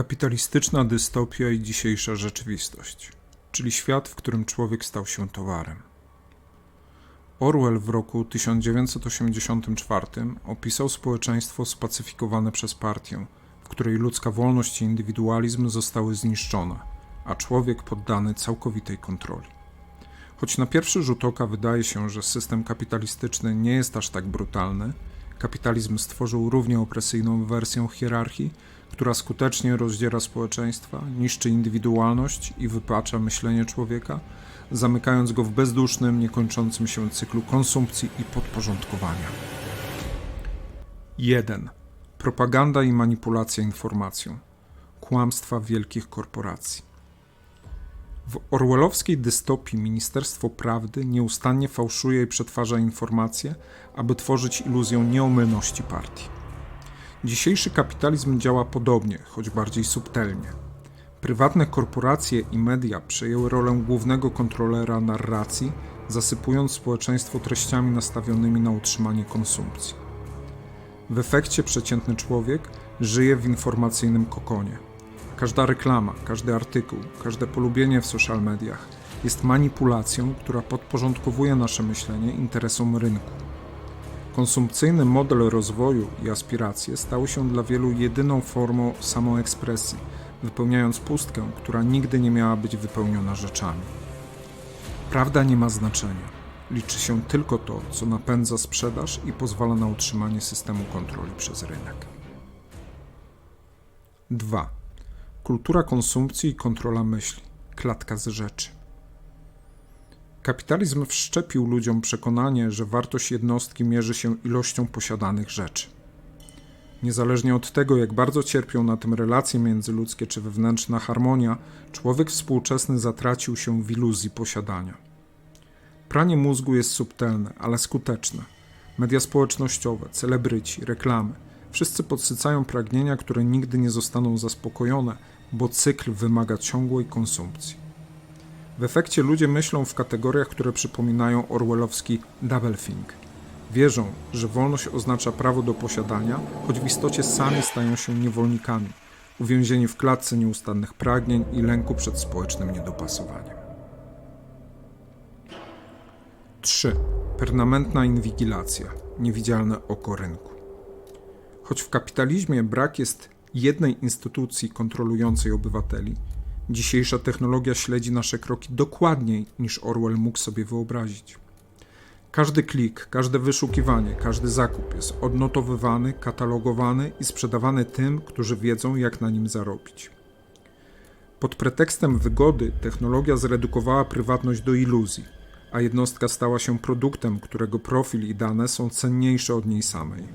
Kapitalistyczna dystopia i dzisiejsza rzeczywistość, czyli świat, w którym człowiek stał się towarem. Orwell w roku 1984 opisał społeczeństwo spacyfikowane przez partię, w której ludzka wolność i indywidualizm zostały zniszczone, a człowiek poddany całkowitej kontroli. Choć na pierwszy rzut oka wydaje się, że system kapitalistyczny nie jest aż tak brutalny, kapitalizm stworzył równie opresyjną wersję hierarchii, która skutecznie rozdziera społeczeństwa, niszczy indywidualność i wypacza myślenie człowieka, zamykając go w bezdusznym, niekończącym się cyklu konsumpcji i podporządkowania. 1. Propaganda i manipulacja informacją. Kłamstwa wielkich korporacji. W orwellowskiej dystopii Ministerstwo Prawdy nieustannie fałszuje i przetwarza informacje, aby tworzyć iluzję nieomylności partii. Dzisiejszy kapitalizm działa podobnie, choć bardziej subtelnie. Prywatne korporacje i media przejęły rolę głównego kontrolera narracji, zasypując społeczeństwo treściami nastawionymi na utrzymanie konsumpcji. W efekcie przeciętny człowiek żyje w informacyjnym kokonie. Każda reklama, każdy artykuł, każde polubienie w social mediach jest manipulacją, która podporządkowuje nasze myślenie interesom rynku. Konsumpcyjny model rozwoju i aspiracje stały się dla wielu jedyną formą samoekspresji, wypełniając pustkę, która nigdy nie miała być wypełniona rzeczami. Prawda nie ma znaczenia. Liczy się tylko to, co napędza sprzedaż i pozwala na utrzymanie systemu kontroli przez rynek. 2. Kultura konsumpcji i kontrola myśli. Klatka z rzeczy. Kapitalizm wszczepił ludziom przekonanie, że wartość jednostki mierzy się ilością posiadanych rzeczy. Niezależnie od tego, jak bardzo cierpią na tym relacje międzyludzkie czy wewnętrzna harmonia, człowiek współczesny zatracił się w iluzji posiadania. Pranie mózgu jest subtelne, ale skuteczne. Media społecznościowe, celebryci, reklamy wszyscy podsycają pragnienia, które nigdy nie zostaną zaspokojone, bo cykl wymaga ciągłej konsumpcji. W efekcie ludzie myślą w kategoriach, które przypominają orwellowski doublethink. Wierzą, że wolność oznacza prawo do posiadania, choć w istocie sami stają się niewolnikami, uwięzieni w klatce nieustannych pragnień i lęku przed społecznym niedopasowaniem. 3. Permanentna inwigilacja, niewidzialne oko rynku. Choć w kapitalizmie brak jest jednej instytucji kontrolującej obywateli, dzisiejsza technologia śledzi nasze kroki dokładniej niż Orwell mógł sobie wyobrazić. Każdy klik, każde wyszukiwanie, każdy zakup jest odnotowywany, katalogowany i sprzedawany tym, którzy wiedzą, jak na nim zarobić. Pod pretekstem wygody technologia zredukowała prywatność do iluzji, a jednostka stała się produktem, którego profil i dane są cenniejsze od niej samej.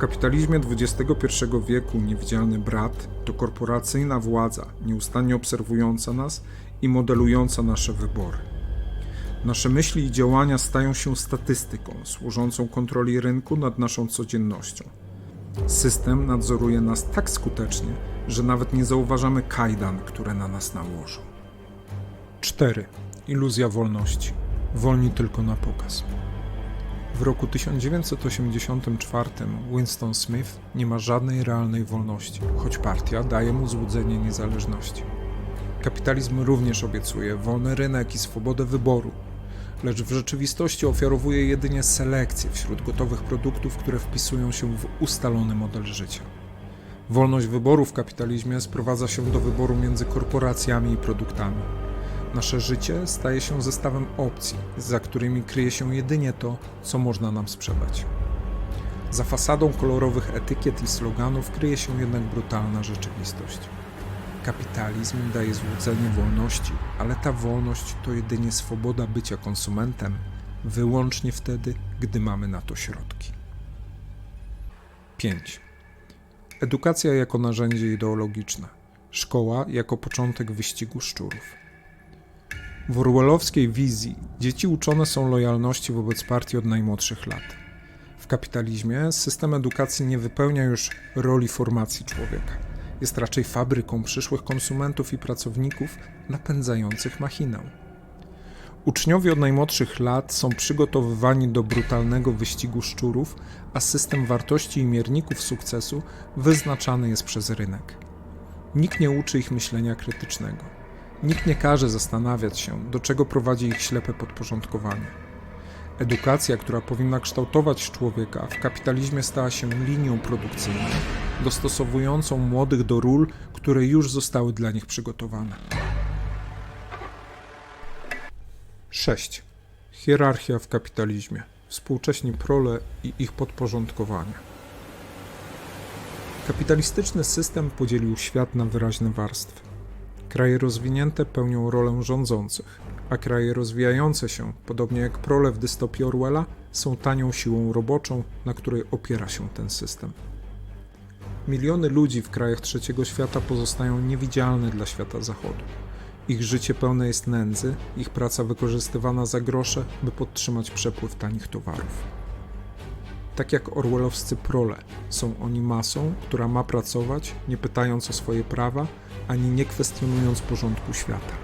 Kapitalizmie XXI wieku niewidzialny brat to korporacyjna władza, nieustannie obserwująca nas i modelująca nasze wybory. Nasze myśli i działania stają się statystyką, służącą kontroli rynku nad naszą codziennością. System nadzoruje nas tak skutecznie, że nawet nie zauważamy kajdan, które na nas nałożą. 4. Iluzja wolności. Wolni tylko na pokaz. W roku 1984 Winston Smith nie ma żadnej realnej wolności, choć partia daje mu złudzenie niezależności. Kapitalizm również obiecuje wolny rynek i swobodę wyboru, lecz w rzeczywistości ofiarowuje jedynie selekcję wśród gotowych produktów, które wpisują się w ustalony model życia. Wolność wyboru w kapitalizmie sprowadza się do wyboru między korporacjami i produktami. Nasze życie staje się zestawem opcji, za którymi kryje się jedynie to, co można nam sprzedać. Za fasadą kolorowych etykiet i sloganów kryje się jednak brutalna rzeczywistość. Kapitalizm daje złudzenie wolności, ale ta wolność to jedynie swoboda bycia konsumentem, wyłącznie wtedy, gdy mamy na to środki. 5. Edukacja jako narzędzie ideologiczne. Szkoła jako początek wyścigu szczurów. W orwellowskiej wizji dzieci uczone są lojalności wobec partii od najmłodszych lat. W kapitalizmie system edukacji nie wypełnia już roli formacji człowieka. Jest raczej fabryką przyszłych konsumentów i pracowników napędzających machinę. Uczniowie od najmłodszych lat są przygotowywani do brutalnego wyścigu szczurów, a system wartości i mierników sukcesu wyznaczany jest przez rynek. Nikt nie uczy ich myślenia krytycznego. Nikt nie każe zastanawiać się, do czego prowadzi ich ślepe podporządkowanie. Edukacja, która powinna kształtować człowieka, w kapitalizmie stała się linią produkcyjną, dostosowującą młodych do ról, które już zostały dla nich przygotowane. 6. Hierarchia w kapitalizmie. Współcześni prole i ich podporządkowanie. Kapitalistyczny system podzielił świat na wyraźne warstwy. Kraje rozwinięte pełnią rolę rządzących, a kraje rozwijające się, podobnie jak prole w dystopii Orwella, są tanią siłą roboczą, na której opiera się ten system. Miliony ludzi w krajach trzeciego świata pozostają niewidzialne dla świata zachodu. Ich życie pełne jest nędzy, ich praca wykorzystywana za grosze, by podtrzymać przepływ tanich towarów. Tak jak orwellowscy prole, są oni masą, która ma pracować, nie pytając o swoje prawa, ani nie kwestionując porządku świata.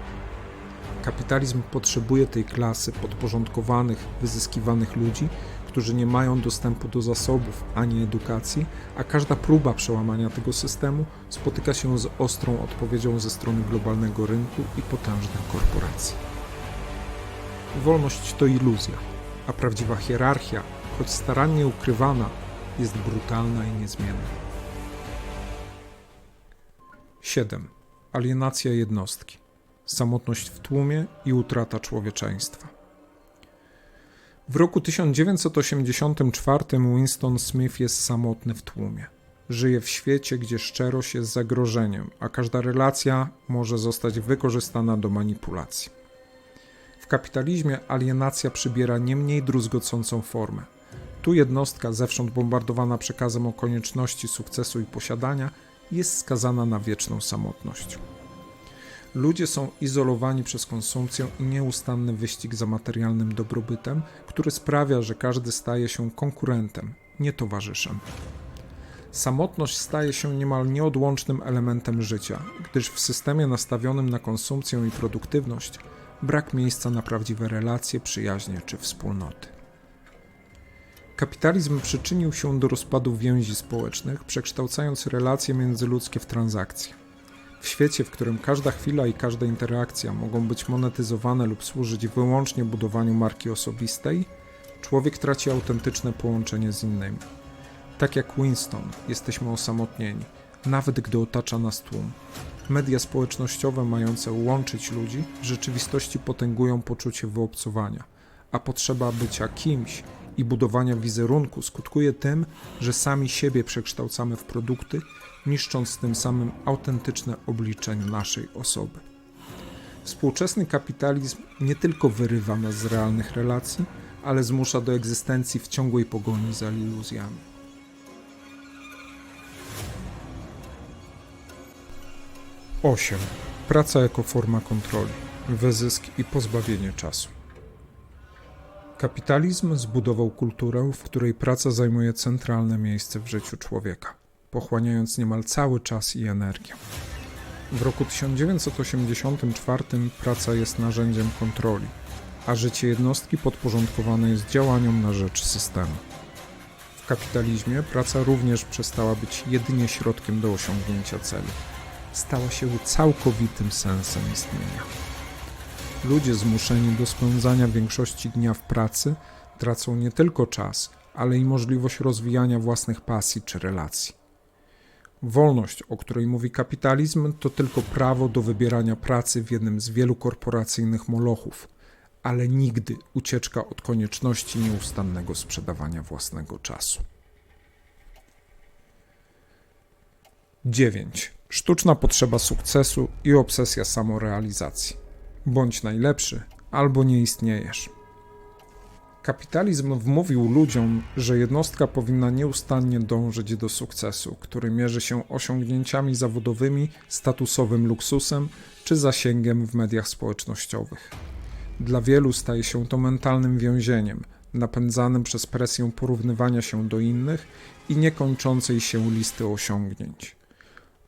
Kapitalizm potrzebuje tej klasy podporządkowanych, wyzyskiwanych ludzi, którzy nie mają dostępu do zasobów ani edukacji, a każda próba przełamania tego systemu spotyka się z ostrą odpowiedzią ze strony globalnego rynku i potężnych korporacji. Wolność to iluzja, a prawdziwa hierarchia, choć starannie ukrywana, jest brutalna i niezmienna. 7. Alienacja jednostki, samotność w tłumie i utrata człowieczeństwa. W roku 1984 Winston Smith jest samotny w tłumie. Żyje w świecie, gdzie szczerość jest zagrożeniem, a każda relacja może zostać wykorzystana do manipulacji. W kapitalizmie alienacja przybiera nie mniej druzgocącą formę. Tu jednostka, zewsząd bombardowana przekazem o konieczności sukcesu i posiadania, jest skazana na wieczną samotność. Ludzie są izolowani przez konsumpcję i nieustanny wyścig za materialnym dobrobytem, który sprawia, że każdy staje się konkurentem, nie towarzyszem. Samotność staje się niemal nieodłącznym elementem życia, gdyż w systemie nastawionym na konsumpcję i produktywność brak miejsca na prawdziwe relacje, przyjaźnie czy wspólnoty. Kapitalizm przyczynił się do rozpadu więzi społecznych, przekształcając relacje międzyludzkie w transakcje. W świecie, w którym każda chwila i każda interakcja mogą być monetyzowane lub służyć wyłącznie budowaniu marki osobistej, człowiek traci autentyczne połączenie z innymi. Tak jak Winston, jesteśmy osamotnieni, nawet gdy otacza nas tłum. Media społecznościowe mające łączyć ludzi w rzeczywistości potęgują poczucie wyobcowania, a potrzeba bycia kimś i budowania wizerunku skutkuje tym, że sami siebie przekształcamy w produkty, niszcząc tym samym autentyczne oblicze naszej osoby. Współczesny kapitalizm nie tylko wyrywa nas z realnych relacji, ale zmusza do egzystencji w ciągłej pogoni za iluzjami. Osiem. Praca jako forma kontroli, wyzysk i pozbawienie czasu. Kapitalizm zbudował kulturę, w której praca zajmuje centralne miejsce w życiu człowieka, pochłaniając niemal cały czas i energię. W roku 1984 praca jest narzędziem kontroli, a życie jednostki podporządkowane jest działaniom na rzecz systemu. W kapitalizmie praca również przestała być jedynie środkiem do osiągnięcia celu. Stała się całkowitym sensem istnienia. Ludzie zmuszeni do spędzania większości dnia w pracy tracą nie tylko czas, ale i możliwość rozwijania własnych pasji czy relacji. Wolność, o której mówi kapitalizm, to tylko prawo do wybierania pracy w jednym z wielu korporacyjnych molochów, ale nigdy ucieczka od konieczności nieustannego sprzedawania własnego czasu. 9. Sztuczna potrzeba sukcesu i obsesja samorealizacji. Bądź najlepszy, albo nie istniejesz. Kapitalizm wmówił ludziom, że jednostka powinna nieustannie dążyć do sukcesu, który mierzy się osiągnięciami zawodowymi, statusowym luksusem czy zasięgiem w mediach społecznościowych. Dla wielu staje się to mentalnym więzieniem, napędzanym przez presję porównywania się do innych i niekończącej się listy osiągnięć.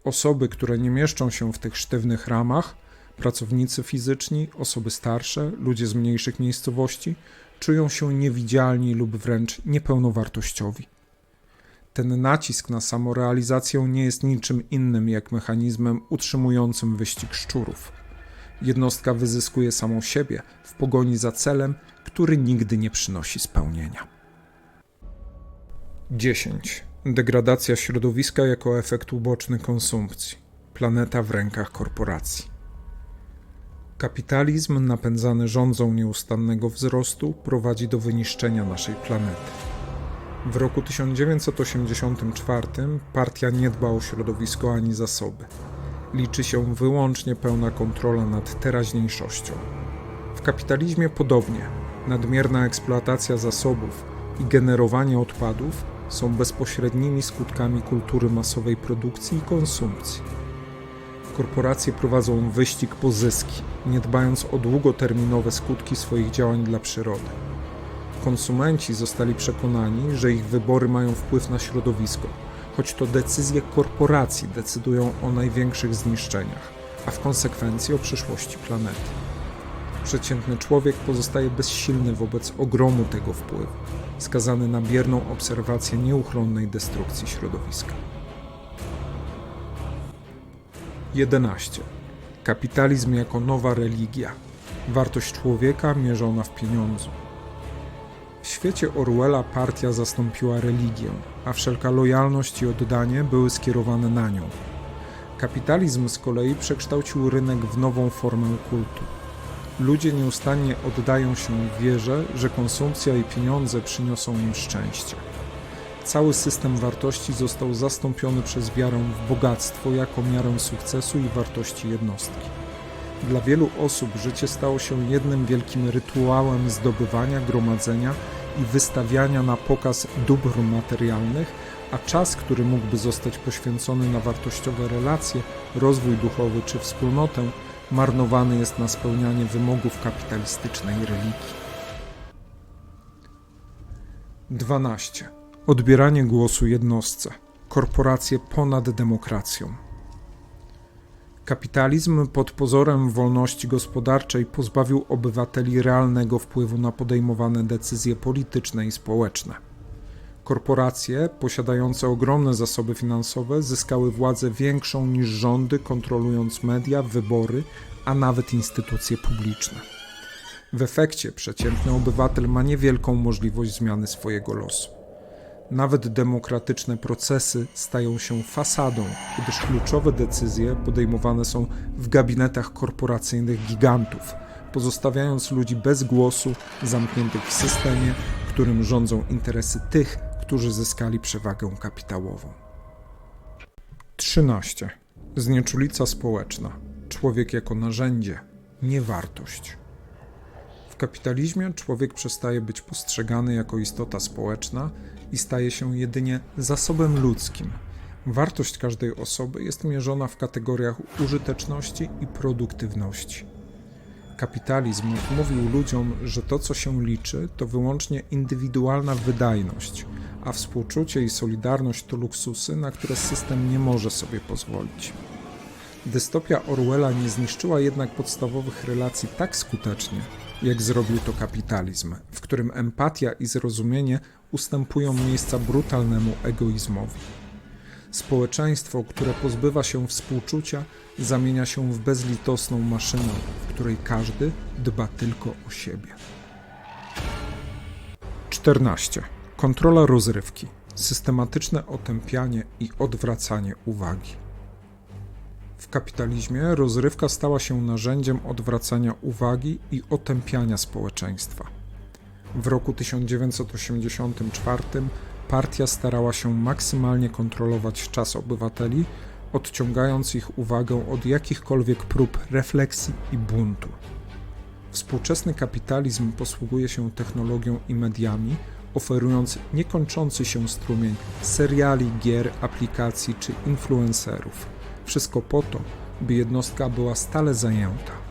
Osoby, które nie mieszczą się w tych sztywnych ramach, pracownicy fizyczni, osoby starsze, ludzie z mniejszych miejscowości czują się niewidzialni lub wręcz niepełnowartościowi. Ten nacisk na samorealizację nie jest niczym innym jak mechanizmem utrzymującym wyścig szczurów. Jednostka wyzyskuje samą siebie w pogoni za celem, który nigdy nie przynosi spełnienia. 10. Degradacja środowiska jako efekt uboczny konsumpcji. Planeta w rękach korporacji. Kapitalizm napędzany rządzą nieustannego wzrostu prowadzi do wyniszczenia naszej planety. W roku 1984 partia nie dba o środowisko ani zasoby. Liczy się wyłącznie pełna kontrola nad teraźniejszością. W kapitalizmie podobnie nadmierna eksploatacja zasobów i generowanie odpadów są bezpośrednimi skutkami kultury masowej produkcji i konsumpcji. Korporacje prowadzą wyścig po zyski, nie dbając o długoterminowe skutki swoich działań dla przyrody. Konsumenci zostali przekonani, że ich wybory mają wpływ na środowisko, choć to decyzje korporacji decydują o największych zniszczeniach, a w konsekwencji o przyszłości planety. Przeciętny człowiek pozostaje bezsilny wobec ogromu tego wpływu, skazany na bierną obserwację nieuchronnej destrukcji środowiska. 11. Kapitalizm jako nowa religia. Wartość człowieka mierzona w pieniądzu. W świecie Orwella partia zastąpiła religię, a wszelka lojalność i oddanie były skierowane na nią. Kapitalizm z kolei przekształcił rynek w nową formę kultu. Ludzie nieustannie oddają się wierze, że konsumpcja i pieniądze przyniosą im szczęście. Cały system wartości został zastąpiony przez wiarę w bogactwo jako miarę sukcesu i wartości jednostki. Dla wielu osób życie stało się jednym wielkim rytuałem zdobywania, gromadzenia i wystawiania na pokaz dóbr materialnych, a czas, który mógłby zostać poświęcony na wartościowe relacje, rozwój duchowy czy wspólnotę, marnowany jest na spełnianie wymogów kapitalistycznej religii. 12. Odbieranie głosu jednostce. Korporacje ponad demokracją. Kapitalizm pod pozorem wolności gospodarczej pozbawił obywateli realnego wpływu na podejmowane decyzje polityczne i społeczne. Korporacje, posiadające ogromne zasoby finansowe, zyskały władzę większą niż rządy, kontrolując media, wybory, a nawet instytucje publiczne. W efekcie przeciętny obywatel ma niewielką możliwość zmiany swojego losu. Nawet demokratyczne procesy stają się fasadą, gdyż kluczowe decyzje podejmowane są w gabinetach korporacyjnych gigantów, pozostawiając ludzi bez głosu, zamkniętych w systemie, którym rządzą interesy tych, którzy zyskali przewagę kapitałową. 13. Znieczulica społeczna. Człowiek jako narzędzie, nie wartość. W kapitalizmie człowiek przestaje być postrzegany jako istota społeczna i staje się jedynie zasobem ludzkim. Wartość każdej osoby jest mierzona w kategoriach użyteczności i produktywności. Kapitalizm mówił ludziom, że to, co się liczy, to wyłącznie indywidualna wydajność, a współczucie i solidarność to luksusy, na które system nie może sobie pozwolić. Dystopia Orwella nie zniszczyła jednak podstawowych relacji tak skutecznie, jak zrobił to kapitalizm, w którym empatia i zrozumienie ustępują miejsca brutalnemu egoizmowi. Społeczeństwo, które pozbywa się współczucia, zamienia się w bezlitosną maszynę, w której każdy dba tylko o siebie. 14. Kontrola rozrywki. Systematyczne otępianie i odwracanie uwagi. W kapitalizmie rozrywka stała się narzędziem odwracania uwagi i otępiania społeczeństwa. W roku 1984 partia starała się maksymalnie kontrolować czas obywateli, odciągając ich uwagę od jakichkolwiek prób refleksji i buntu. Współczesny kapitalizm posługuje się technologią i mediami, oferując niekończący się strumień seriali, gier, aplikacji czy influencerów. Wszystko po to, by jednostka była stale zajęta.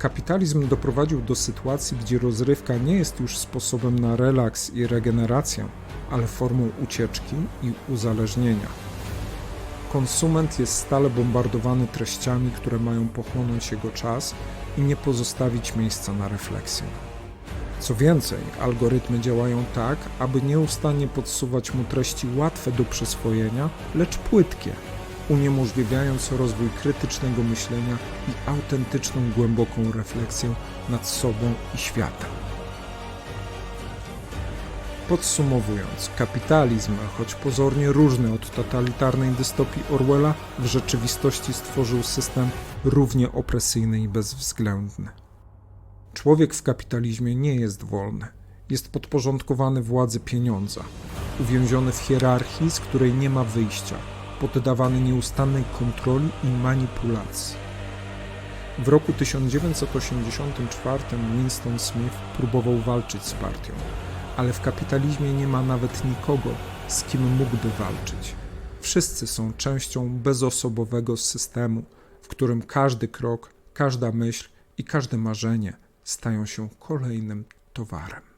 Kapitalizm doprowadził do sytuacji, gdzie rozrywka nie jest już sposobem na relaks i regenerację, ale formą ucieczki i uzależnienia. Konsument jest stale bombardowany treściami, które mają pochłonąć jego czas i nie pozostawić miejsca na refleksję. Co więcej, algorytmy działają tak, aby nieustannie podsuwać mu treści łatwe do przyswojenia, lecz płytkie, uniemożliwiając rozwój krytycznego myślenia i autentyczną, głęboką refleksję nad sobą i światem. Podsumowując, kapitalizm, choć pozornie różny od totalitarnej dystopii Orwella, w rzeczywistości stworzył system równie opresyjny i bezwzględny. Człowiek w kapitalizmie nie jest wolny. Jest podporządkowany władzy pieniądza, uwięziony w hierarchii, z której nie ma wyjścia, poddawany nieustannej kontroli i manipulacji. W roku 1984 Winston Smith próbował walczyć z partią, ale w kapitalizmie nie ma nawet nikogo, z kim mógłby walczyć. Wszyscy są częścią bezosobowego systemu, w którym każdy krok, każda myśl i każde marzenie stają się kolejnym towarem.